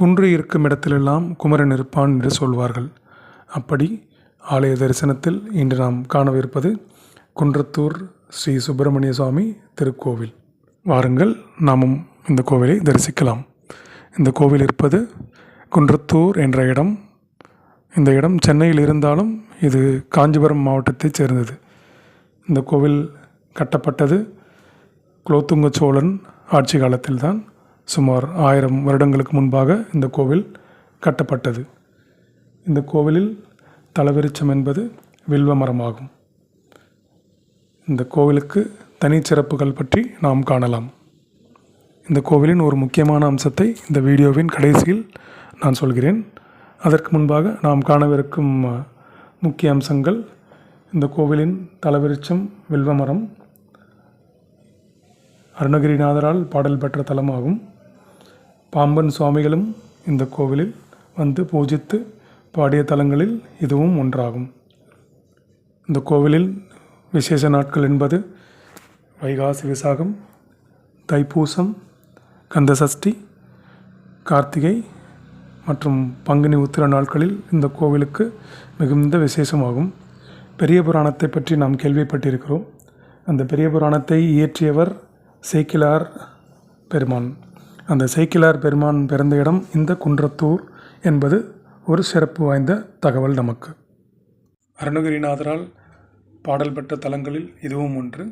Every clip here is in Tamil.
குன்று இருக்கும் இடத்திலெல்லாம் குமரன் இருப்பான் என்று சொல்வார்கள். அப்படி ஆலய தரிசனத்தில் இன்று நாம் காணவிருப்பது குன்றத்தூர் ஸ்ரீ சுப்பிரமணிய சுவாமி திருக்கோவில். வாருங்கள் நாமும் இந்த கோவிலை தரிசிக்கலாம். இந்த கோவில் இருப்பது குன்றத்தூர் என்ற இடம். இந்த இடம் சென்னையில் இருந்தாலும் இது காஞ்சிபுரம் மாவட்டத்தைச் சேர்ந்தது. இந்த கோவில் கட்டப்பட்டது குலோத்துங்க சோழன் ஆட்சி காலத்தில்தான். சுமார் ஆயிரம் வருடங்களுக்கு முன்பாக இந்த கோவில் கட்டப்பட்டது. இந்த கோவிலில் தலவிருச்சம் என்பது வில்வ மரமாகும். இந்த கோவிலுக்கு தனிச்சிறப்புகள் பற்றி நாம் காணலாம். இந்த கோவிலின் ஒரு முக்கியமான அம்சத்தை இந்த வீடியோவின் கடைசியில் நான் சொல்கிறேன். அதற்கு முன்பாக நாம் காணவிருக்கும் முக்கிய அம்சங்கள் இந்த கோவிலின் தலவிருச்சம் வில்வமரம் அருணகிரிநாதரால் பாடல் பெற்ற தலமாகும். பாம்பன் சுவாமிகளும் இந்த கோவிலில் வந்து பூஜித்து பாடிய தலங்களில் இதுவும் ஒன்றாகும். இந்த கோவிலில் விசேஷ நாட்கள் என்பது வைகாசி விசாகம் தைப்பூசம் கந்தசஷ்டி கார்த்திகை மற்றும் பங்குனி உத்திர நாட்களில் இந்த கோவிலுக்கு மிகுந்த விசேஷமாகும். பெரிய புராணத்தை பற்றி நாம் கேள்விப்பட்டிருக்கிறோம். அந்த பெரிய புராணத்தை இயற்றியவர் சேக்கிலார் பெருமான். அந்த சேக்கிலார் பெருமான் பிறந்த இடம் இந்த குன்றத்தூர் என்பது ஒரு சிறப்பு வாய்ந்த தகவல் நமக்கு. அருணகிரிநாதரால் பாடல் பெற்ற தலங்களில் இதுவும் ஒன்று.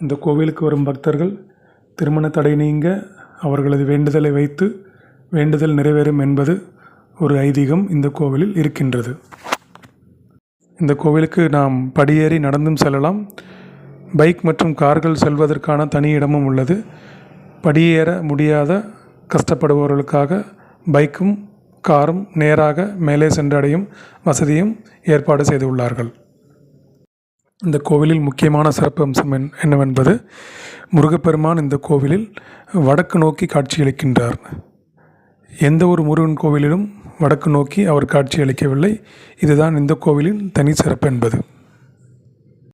இந்த கோவிலுக்கு வரும் பக்தர்கள் திருமண தடை நீங்க அவர்களது வேண்டுதலை வைத்து வேண்டுதல் நிறைவேறும் என்பது ஒரு ஐதீகம் இந்த கோவிலில் இருக்கின்றது. இந்த கோவிலுக்கு நாம் படியேறி நடந்தும் செல்லலாம். பைக் மற்றும் கார்கள் செல்வதற்கான தனி இடமும் உள்ளது. படியேற முடியாத கஷ்டப்படுபவர்களுக்காக பைக்கும் காரும் நேராக மேலே சென்றடையும் வசதியும் ஏற்பாடு செய்துள்ளார்கள் இந்த கோவிலில் முக்கியமான சிறப்பு அம்சம் என்- என்னவென்பது முருகப்பெருமான் இந்த கோவிலில் வடக்கு நோக்கி காட்சியளிக்கின்றார். எந்த ஒரு முருகன் கோவிலிலும் வடக்கு நோக்கி அவர் காட்சியளிக்கவில்லை. இதுதான் இந்த கோவிலின் தனி சிறப்பு என்பது.